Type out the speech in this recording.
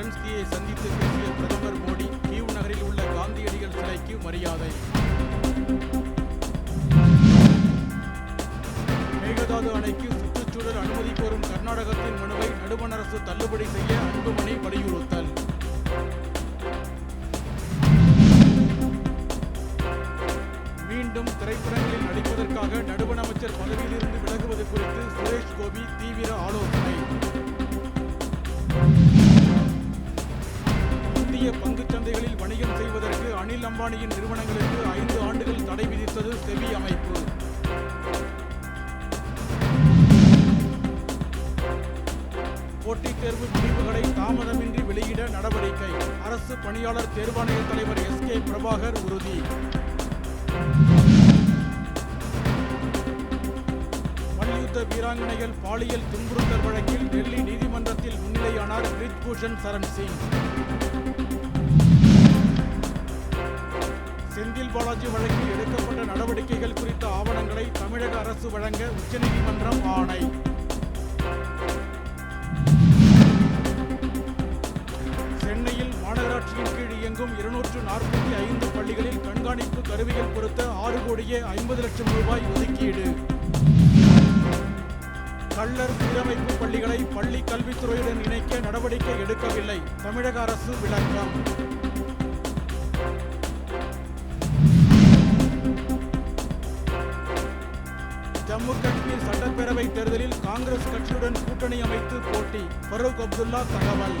ஜெலன்ஸ்கியை சந்தித்து பேசிய பிரதமர் மோடி கீவ் நகரில் உள்ள காந்தியடிகள் சிலைக்கு மரியாதை. மேகதாது அணைக்கு சுற்றுச்சூழல் அனுமதி கோரும் கர்நாடகத்தின் மனுவை நடுவண் அரசு தள்ளுபடி செய்ய அன்புமணி வலியுறுத்தல். மீண்டும் திரைப்படங்களில் நடிப்பதற்காக நடுவண் அமைச்சர் பதவியிலிருந்து விலகுவது குறித்து செய்வதற்கு அனில் அம்பானியின் நிறுவனங்களுக்கு ஐந்து ஆண்டுகள் தடை விதித்தது செவி அமைப்பு. போட்டித் தேர்வு முடிவுகளை தாமதமின்றி வெளியிட நடவடிக்கை. அரசு பணியாளர் தேர்வாணைய தலைவர் எஸ் கே பிரபாகர் உறுதி. மல்யுத்த வீராங்கனைகள் பாலியல் துன்புறுத்தல் வழக்கில் டெல்லி நீதிமன்றத்தில் முன்னிலையானார் பிரிஜ்பூஷன் சரண் சிங் செந்தில் பாலாஜி வழக்கில் எடுக்கப்பட்ட நடவடிக்கைகள் குறித்த ஆவணங்களை தமிழக அரசு வழங்க உச்சநீதிமன்றம் ஆணை. சென்னையில் மாநகராட்சியின் கீழ் இயங்கும் இருநூற்று நாற்பத்தி ஐந்து பள்ளிகளில் கண்காணிப்பு கருவிகள் பொருத்த ஆறு கோடியே ஐம்பது லட்சம் ரூபாய் ஒதுக்கீடு. கள்ளர் சீரமைப்பு பள்ளிகளை பள்ளி கல்வித்துறையுடன் இணைக்க நடவடிக்கை எடுக்கவில்லை. தமிழக அரசு விளக்கம். ஜம்மு காஷ்மீர் சட்டப்பேரவை தேர்தலில் காங்கிரஸ் கட்சியுடன் கூட்டணி அமைத்து போட்டி. ஃபரூக் அப்துல்லா தகவல்.